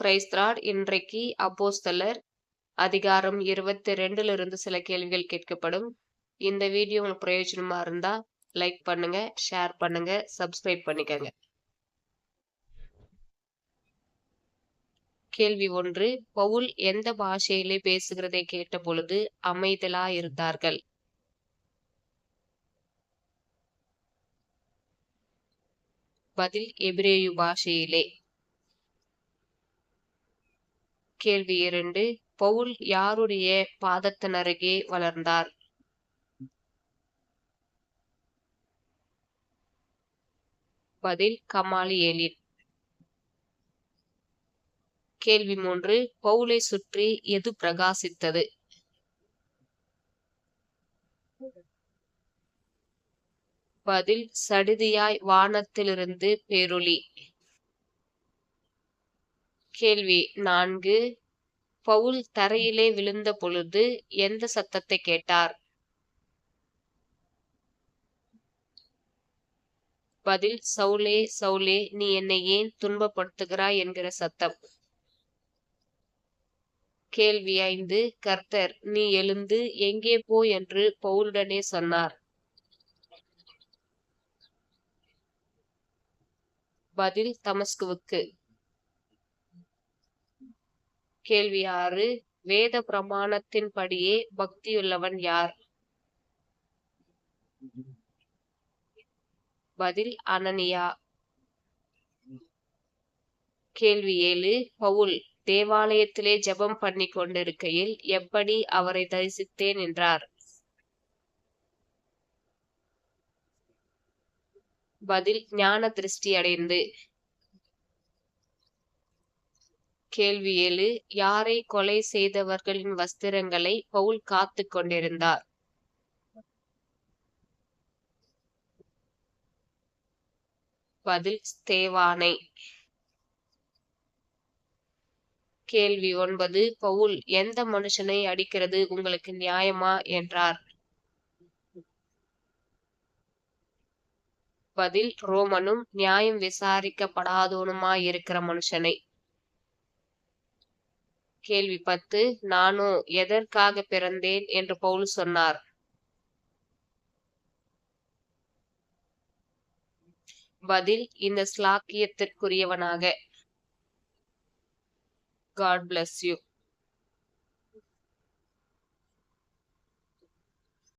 பிரைஸ்திராட் இன்றைக்கு அப்போஸ்தலர் அதிகாரம் இருபத்தி ரெண்டுல இருந்து சில கேள்விகள் கேட்கப்படும். இந்த வீடியோ உங்களுக்கு பிரயோஜனமா இருந்தா லைக் பண்ணுங்க ஷேர் பண்ணுங்க சப்ஸ்கிரைப் பண்ணிக்கங்க. கேள்வி ஒன்று பவுல் எந்த பாஷையிலே பேசுகிறதை கேட்ட பொழுது அமைதலா இருந்தார்கள் பதில் எபிரேயு பாஷையிலே. கேள்வி இரண்டு. பவுல் யாருடைய பாதத்தின் அருகே வளர்ந்தார்? பதில் கமாலியேலின் கேள்வி மூன்று. பவுலை சுற்றி எது பிரகாசித்தது? பதில் சடிதியாய் வானத்திலிருந்து பேரொளி. கேள்வி நான்கு. பவுல் தரையிலே விழுந்த பொழுது எந்த சத்தத்தை கேட்டார்? பதில் சவுலே சவுலே நீ என்னை ஏன் துன்பப்படுத்துகிறாய்? என்கிற சத்தம். கேள்வி ஐந்து கர்த்தர் நீ எழுந்து எங்கே போ? என்று பவுலுடனே சொன்னார். பதில் தமஸ்குவுக்கு. கேள்வி ஆறு. வேத பிரமாணத்தின்படியே பக்தியுள்ளவன் யார்? பதில் அனனியா. கேள்வி ஏழு. பவுல் தேவாலயத்திலே ஜெபம் பண்ணி கொண்டிருக்கையில் எப்படி அவரை தரிசித்தேன் என்றார். பதில் ஞான திருஷ்டி அடைந்து. கேள்வி ஏழு. யாரை கொலை செய்தவர்களின் வஸ்திரங்களை பவுல் காத்து கொண்டிருந்தார்? பதில் ஸ்தேவானை. கேள்வி ஒன்பது. பவுல் எந்த மனுஷனை அடிக்கிறது? உங்களுக்கு நியாயமா? என்றார். பதில் ரோமனும் நியாயம் விசாரிக்கப்படாதோனுமா இருக்கிற மனுஷனை. கேள்வி பத்து நானோ எதற்காக பிறந்தேன் என்று பவுல் சொன்னார். பதில் இந்த ஸ்லாக்கியத்திற்குரியவனாக. God bless you